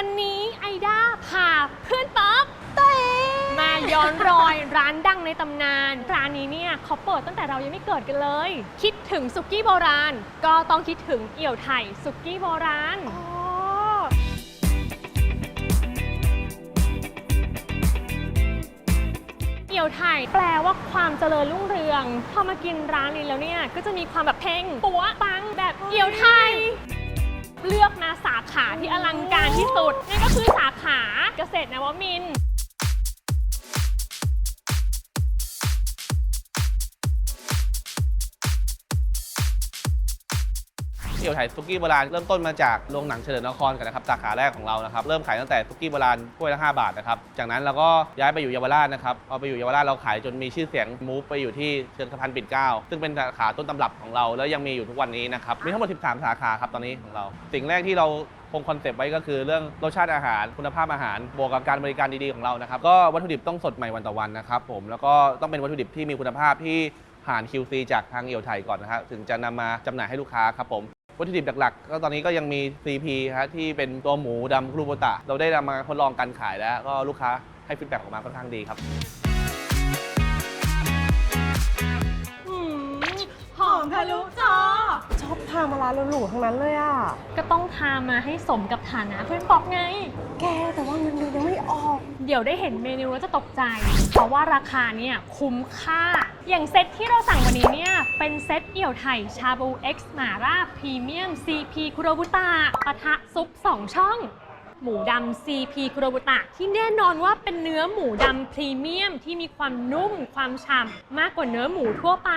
วันนี้ไอด้าพาเพื่อนป๊อปมาย้อนรอยร้านดังในตำนาน ร้านนี้เนี่ยเขาเปิดตั้งแต่เรายังไม่เกิดกันเลย คิดถึงสุกี้โบราณ ก็ต้องคิดถึงเอี่ยวไถ่สุกี้โบราณ เอี่ยวไถ่แปลว่าความเจริญรุ่งเรือง พอมากินร้านนี้แล้วเนี่ย ก็จะมีความแบบเพ่งปัวปังแบบเอี่ยวไทย เลือกมาสาขาที่อลังการที่สุดนั่นก็คือสาขาเกษตรนวมินทร์ เอี่ยวไทยซุกี้โบราณเริ่มต้นมาจากโรงหนังเฉลิมนครกันนะครับสาขาแรกของเรานะครับเริ่มขายตั้งแต่ซุกี้โบราณถ้วยละ5บาทนะครับจากนั้นเราก็ย้ายไปอยู่เยาวราชนะครับพอไปอยู่เยาวราชเราขายจนมีชื่อเสียงมูฟไปอยู่ที่เชิงสะพานปิ่นเกล้าซึ่งเป็นสาขาต้นตำรับของเราแล้วยังมีอยู่ทุกวันนี้นะครับมีทั้งหมด 13 สาขาครับตอนนี้ของเรา สิ่งแรกที่เราคงคอนเซปต์ไว้ก็คือเรื่องรสชาติอาหารคุณภาพอาหารบวกกับการบริการดีๆของเรานะครับก็วัตถุดิบต้องสดใหม่วันต่อวันนะครับผมแล้วก็ต้องเป็นวัตถุดิบที่มีคุณภาพที่ผ่าน QC จากทางเอี่ยวไทยก่อนนะครับถึงจะนำมาจำหน่ายให้ลูกค้าครับผม วัตถุดิบหลักๆ ก็ตอนนี้ก็ยังมี CP ฮะที่เป็นตัวหมูดำครูโบตะ เราได้นำมาทดลองการขายแล้ว ก็ลูกค้าให้ฟีดแบ็กออกมาค่อนข้างดีครับ หอมทะลุจอ อบพามาร้านหรูๆทั้งนั้นเลยอะ ก็ต้องพามาให้สมกับฐานะเพื่อนป๊อปไง แกแต่ว่าเงินเดือนยังไม่ออก เดี๋ยวได้เห็นเมนูแล้วจะตกใจ เพราะว่าราคาเนี่ยคุ้มค่า อย่างเซตที่เราสั่งวันนี้เนี่ย เป็นเซตเอี่ยวไทยชาบู X หมาล่าพรีเมียม CP คุโรบุตะปะทะซุป 2 ช่อง หมูดำ CP คุโรบุตะ ที่แน่นอนว่าเป็นเนื้อหมูดำพรีเมียมที่มีความนุ่มความฉ่ำมากกว่าเนื้อหมูทั่วไป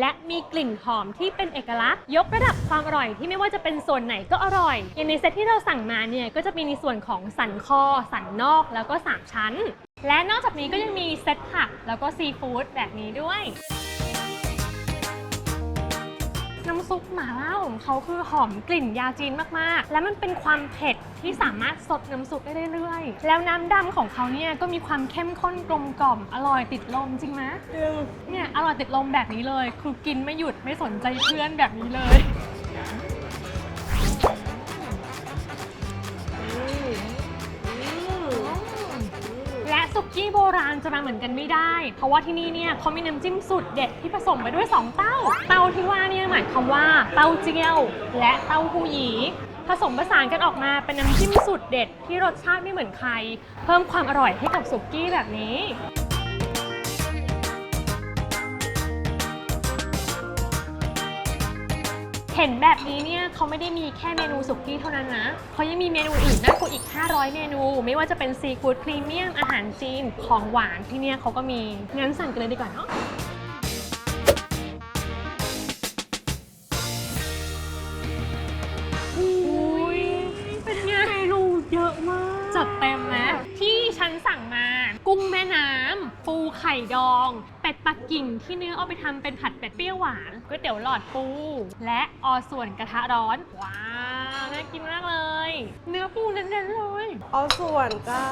และมีกลิ่นหอมที่เป็นเอกลักษณ์ ยกระดับความอร่อยที่ไม่ว่าจะเป็นส่วนไหนก็อร่อย อย่างในเซตที่เราสั่งมาเนี่ยก็จะมีในส่วนของสันคอ สันนอกแล้วก็ 3 ชั้น และนอกจากนี้ก็ยังมีเซตผักแล้วก็ซีฟู้ดแบบนี้ด้วย น้ำซุปหม่าล่าของเขาคือหอมกลิ่นยาจีนมากๆ และมันเป็นความเผ็ดที่สามารถสดน้ำซุปได้เรื่อยๆ แล้วน้ำดำของเขาเนี่ยก็มีความเข้มข้นกลมกล่อม อร่อยติดลมจริงไหมเนี่ยอร่อยติดลมแบบนี้เลย คือกินไม่หยุดไม่สนใจเพื่อนแบบนี้เลยและสุกี้โบราณจะมาเหมือนกันไม่ได้ เพราะว่าที่นี่เนี่ยเขามีน้ำจิ้มสุดเด็ดที่ผสมไปด้วย 2 เต้า เต้าที่ว่าายความว่าเต้าเจี้ยว และเต้าหู้หยีผสมผสานกันออกมาเป็นน้ำจิ้มสุดเด็ดที่รสชาติไม่เหมือนใคร เพิ่มความอร่อยให้กับสุกี้แบบนี้เห็นแบบนี้เนี่ยเขาไม่ได้มีแค่เมนูสุกี้เท่านั้นนะเขายังมีเมนูอื่นน่ากว่าอีก 500 เมนู ไม่ว่าจะเป็นซีฟู้ดพรีเมียมอาหารจีนของหวานที่เนี่ยเขาก็มีงั้นสั่งกันเลยดีกว่าเนาะ สั่งมา กุ้งแม่น้ำปูไข่ดอง เป็ดปักกิ่งที่เนื้อเอาไปทำเป็นผัดเป็ดเปรี้ยวหวานก๋วยเตี๋ยวหลอดปู และออส่วนกระทะร้อน ว้าวน่ากินมากเลย เนื้อปูเน้นๆเลย เอาส่วนจ้า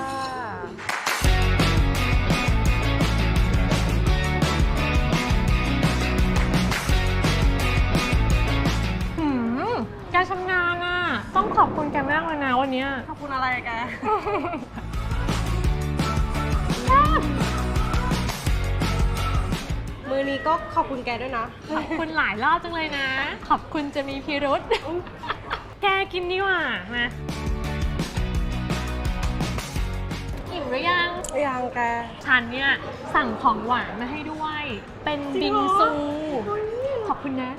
หืมแกชำนาญอะ ต้องขอบคุณแกมากเลยนะวันเนี้ย ขอบคุณอะไรแก มือนี้ก็ขอบคุณแกด้วยนะ ขอบคุณหลายรอบจังเลยนะ ขอบคุณจะมีพิรุษแกกินดีกว่ามาอิ่มหรือยัง ยังแก ฉันเนี่ยสั่งของหวานมาให้ด้วย เป็นจริบิงงเหรอ ซู ขอบคุณนะ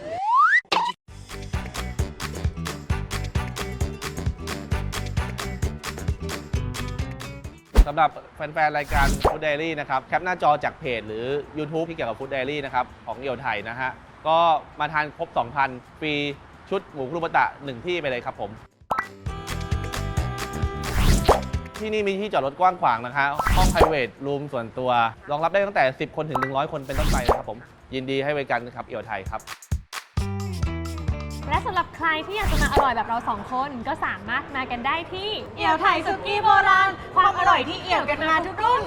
สำหรับแฟนๆ รายการ Food Diary นะครับ แคปหน้าจอจากเพจหรือ YouTube ที่เกี่ยวกับ Food Diary นะครับ ของเอี่ยวไทยนะฮะ ก็มาทานครบ 2,000 ฟรีชุดหมูครูโบตะ 1 ที่ไปเลยครับผม ที่นี่มีที่จอดรถกว้างขวางนะคะ ห้อง private room ส่วนตัว รองรับได้ตั้งแต่ 10 คนถึง 100 คนเป็นต้นไปนะครับผม ยินดีให้บริการครับเอี่ยวไทยครับ และสำหรับใครที่อยากจะมาอร่อยแบบเราสองคนก็สามารถมากันได้ที่ เอี่ยวไทยสุกี้โบราณ ความอร่อยที่เอี่ยวกันมาทุกรุ่น